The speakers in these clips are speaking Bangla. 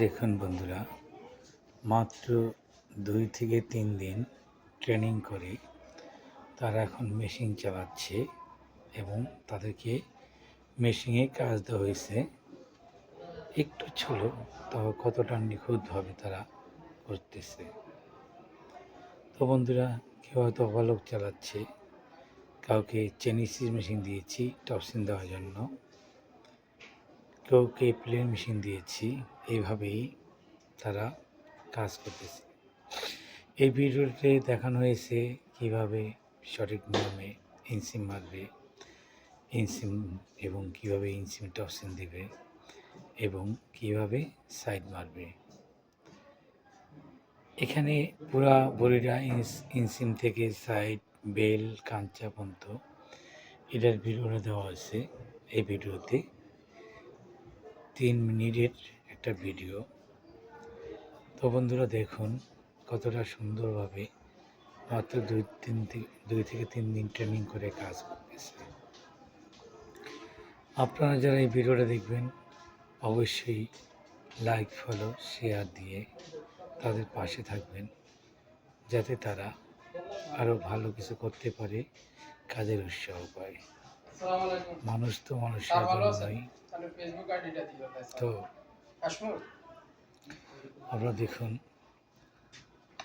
দেখুন বন্ধুরা, মাত্র দুই থেকে তিন দিন ট্রেনিং করে তারা এখন মেশিন চালাচ্ছে এবং তাদেরকে মেশিনে কাজ দেওয়া হয়েছে। একটু ছিল তাও কতটা নিখুঁতভাবে তারা করতেছে। তো বন্ধুরা, কেউ হয়তো অবালক চালাচ্ছে, কাউকে চেনিসিস মেশিন দিয়েছি টপসিন দেওয়ার জন্য। কাউকে প্লেন মেশিন দিয়েছি, এইভাবেই তারা কাজ করতেছে। এই ভিডিওতে দেখানো হয়েছে কীভাবে সঠিক নিয়মে ইনসিম মারবে, ইনসিম এবং কীভাবে ইনসিম টপসিন দেবে এবং কীভাবে সাইড মারবে। এখানে পুরা বডিটা ইনসিম থেকে সাইড, বেল, কাঞ্চা পর্যন্ত এটার ভিডিওটা দেওয়া হয়েছে এই ভিডিওতে। তিন মিনিটের একটা ভিডিও। তো বন্ধুরা দেখুন, কতটা সুন্দরভাবে মাত্র দুই তিন দুই থেকে তিন দিন ট্রেনিং করে কাজ করতেছে। আপনারা যারা এই ভিডিওটা দেখবেন, অবশ্যই লাইক ফলো শেয়ার দিয়ে তাদের পাশে থাকবেন, যাতে তারা আরও ভালো কিছু করতে পারে, কাজের উৎসাহ পায়। মানুষ তো মানুষের জন্যই তাহলে ফেসবুক আইডিটা দিও তো আপনারা দেখুন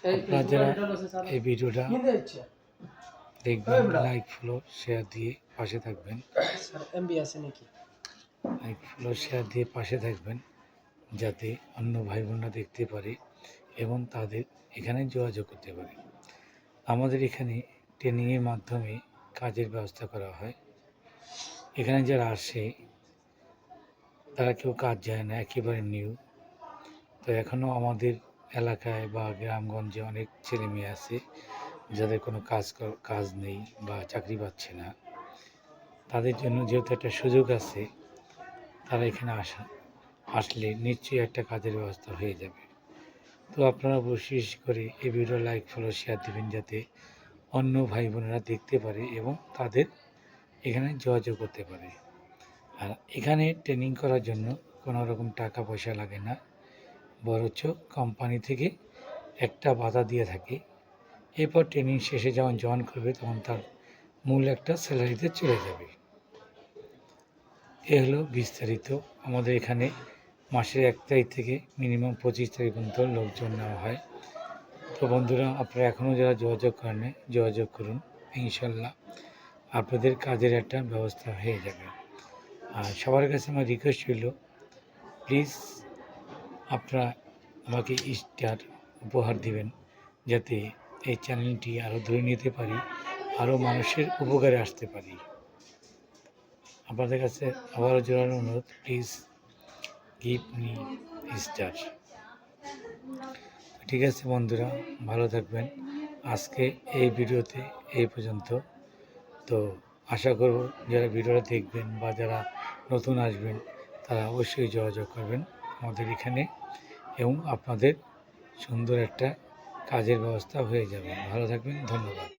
এই আপনারা যারা এই ভিডিওটা দেখবেন লাইক ফলো শেয়ার দিয়ে পাশে থাকবেন। স্যার এমবি আছে নাকি? লাইক ফলো শেয়ার দিয়ে পাশে থাকবেন যাতে অন্য ভাই বোনরা দেখতে পারে এবং তাদের এখানে যোগাযোগ করতে পারে। আমাদের এখানে ট্রেনিংয়ের মাধ্যমে কাজের ব্যবস্থা করা হয়। এখানে যারা আসে তারা কেউ কাজ যায় না, একেবারে নিউ তো এখনও আমাদের এলাকায় বা গ্রামগঞ্জে অনেক ছেলে মেয়ে আছে, যাদের কোনো কাজ কাজ নেই বা চাকরি পাচ্ছে না। তাদের জন্য যেহেতু একটা সুযোগ আছে, তারা এখানে আসা, আসলে নিশ্চয়ই একটা কাজের ব্যবস্থা হয়ে যাবে। তো আপনারা বিশেষ করে এই ভিডিও লাইক ফলো শেয়ার দেবেন যাতে অন্য ভাই বোনেরা দেখতে পারে এবং তাদের এখানে যোগাযোগ করতে পারে। আর এখানে ট্রেনিং করার জন্য কোনো রকম টাকা পয়সা লাগে না। বরঞ্চ কোম্পানি থেকে একটা বাধা দিয়ে থাকে। এরপর ট্রেনিং শেষে যখন জয়েন করবে, তখন তার মূল একটা স্যালারিতে চলে যাবে। এ হলো বিস্তারিত। আমাদের এখানে মাসের এক তারিখ থেকে মিনিমাম পঁচিশ তারিখ পর্যন্ত লোকজন নেওয়া হয়। তো বন্ধুরা, আপনারা এখনও যারা যোগাযোগ করেন যোগাযোগ করুন, ইনশাল্লাহ। আপনাদের কাজের একটা ব্যবস্থা হয়ে যাবে। আর সবার কাছে আমার রিকোয়েস্ট হইল প্লিজ আপনারা আমাকে স্টার উপহার দিবেন, যাতে এই চ্যানেলটি আরও ধরে নিতে পারি আরও মানুষের উপকারে আসতে পারি। আপনাদের কাছে আবারও জোরালো অনুরোধ প্লিজ গিভ মি স্টার ঠিক আছে বন্ধুরা, ভালো থাকবেন। আজকে এই ভিডিওতে এই পর্যন্ত। তো আশা করব যারা ভিডিওটা দেখবেন বা যারা নতুন আসবেন, তারা অবশ্যই যোগাযোগ করবেন আমাদের এখানে এবং আপনাদের সুন্দর একটা কাজের ব্যবস্থা হয়ে যাবে। ভালো থাকবেন, ধন্যবাদ।